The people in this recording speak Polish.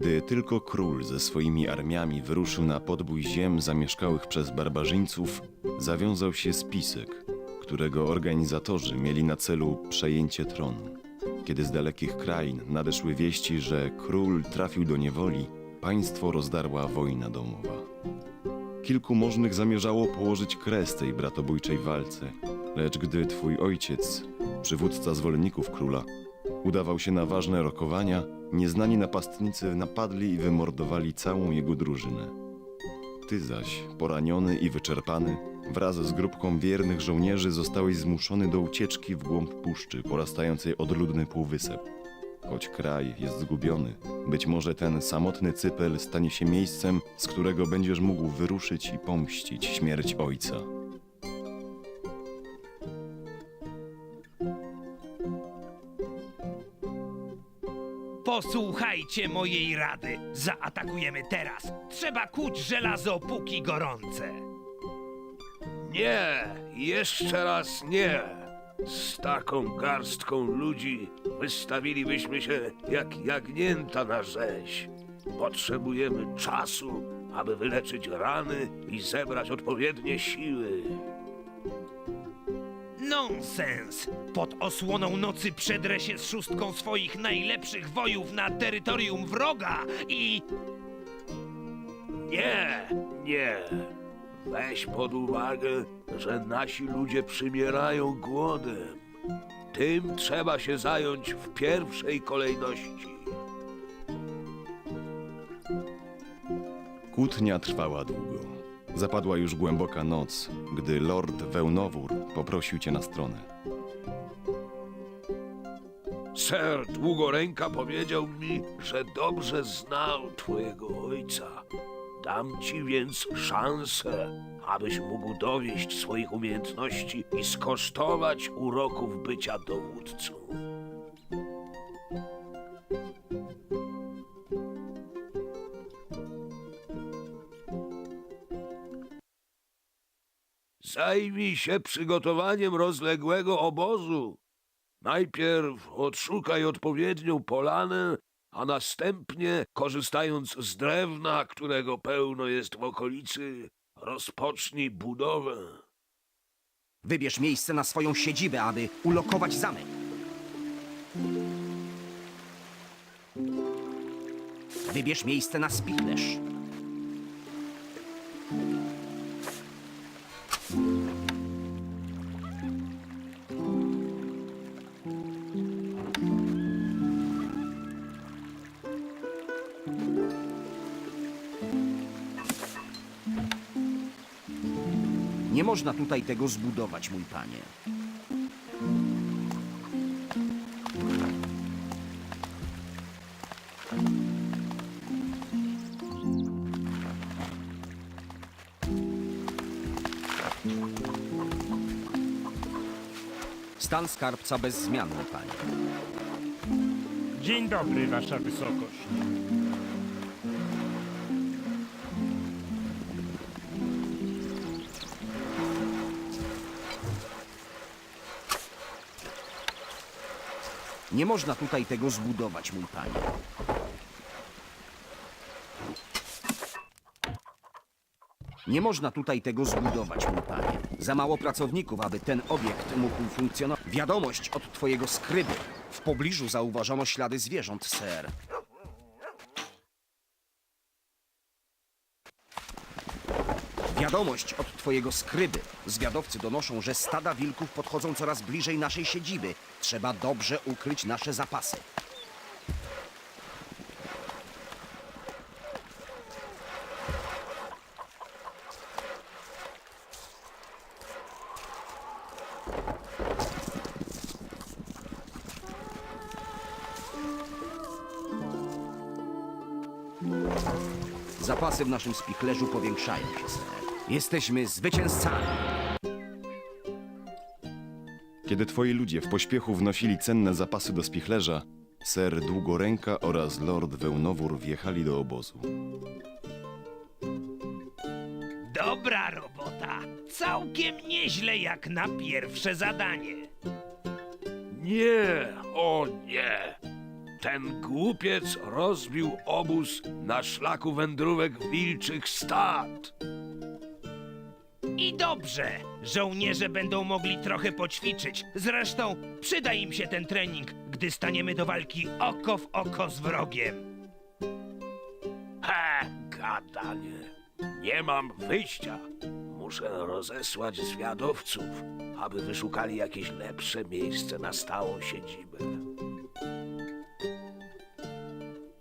Gdy tylko król ze swoimi armiami wyruszył na podbój ziem zamieszkałych przez barbarzyńców, zawiązał się spisek, którego organizatorzy mieli na celu przejęcie tronu. Kiedy z dalekich krain nadeszły wieści, że król trafił do niewoli, państwo rozdarła wojna domowa. Kilku możnych zamierzało położyć kres tej bratobójczej walce, lecz gdy twój ojciec, przywódca zwolenników króla, udawał się na ważne rokowania, nieznani napastnicy napadli i wymordowali całą jego drużynę. Ty zaś, poraniony i wyczerpany, wraz z grupką wiernych żołnierzy zostałeś zmuszony do ucieczki w głąb puszczy porastającej odludny półwysep. Choć kraj jest zgubiony, być może ten samotny cypel stanie się miejscem, z którego będziesz mógł wyruszyć i pomścić śmierć ojca. Posłuchajcie mojej rady. Zaatakujemy teraz. Trzeba kuć żelazo póki gorące. Nie, jeszcze raz nie. Z taką garstką ludzi wystawilibyśmy się jak jagnięta na rzeź. Potrzebujemy czasu, aby wyleczyć rany i zebrać odpowiednie siły. Nonsens! Pod osłoną nocy przedrę się z szóstką swoich najlepszych wojów na terytorium wroga i... Nie, nie. Weź pod uwagę, że nasi ludzie przymierają głodem. Tym trzeba się zająć w pierwszej kolejności. Kłótnia trwała długo. Zapadła już głęboka noc, gdy lord Wełnowór poprosił cię na stronę. Ser Długoręka powiedział mi, że dobrze znał twojego ojca. Dam ci więc szansę, abyś mógł dowieść swoich umiejętności i skosztować uroków bycia dowódcą. Zajmij się przygotowaniem rozległego obozu. Najpierw odszukaj odpowiednią polanę, a następnie, korzystając z drewna, którego pełno jest w okolicy, rozpocznij budowę. Wybierz miejsce na swoją siedzibę, aby ulokować zamek. Wybierz miejsce na spichlerz. Nie można tutaj tego zbudować, mój panie. Stan skarbca bez zmian, panie. Dzień dobry, wasza wysokość. Nie można tutaj tego zbudować, mój panie. Nie można tutaj tego zbudować, mój panie. Za mało pracowników, aby ten obiekt mógł funkcjonować. Wiadomość od twojego skryby. W pobliżu zauważono ślady zwierząt, ser. Wiadomość od twojego skryby. Zwiadowcy donoszą, że stada wilków podchodzą coraz bliżej naszej siedziby. Trzeba dobrze ukryć nasze zapasy. Zapasy w naszym spichlerzu powiększają się. Jesteśmy zwycięzcami. Kiedy twoi ludzie w pośpiechu wnosili cenne zapasy do spichlerza, ser Długoręka oraz lord Wełnowór wjechali do obozu. Dobra robota. Całkiem nieźle jak na pierwsze zadanie. Nie, o nie! Ten głupiec rozbił obóz na szlaku wędrówek wilczych stad. I dobrze, żołnierze będą mogli trochę poćwiczyć. Zresztą przyda im się ten trening, gdy staniemy do walki oko w oko z wrogiem. He, gadanie. Nie mam wyjścia. Muszę rozesłać zwiadowców, aby wyszukali jakieś lepsze miejsce na stałą siedzibę.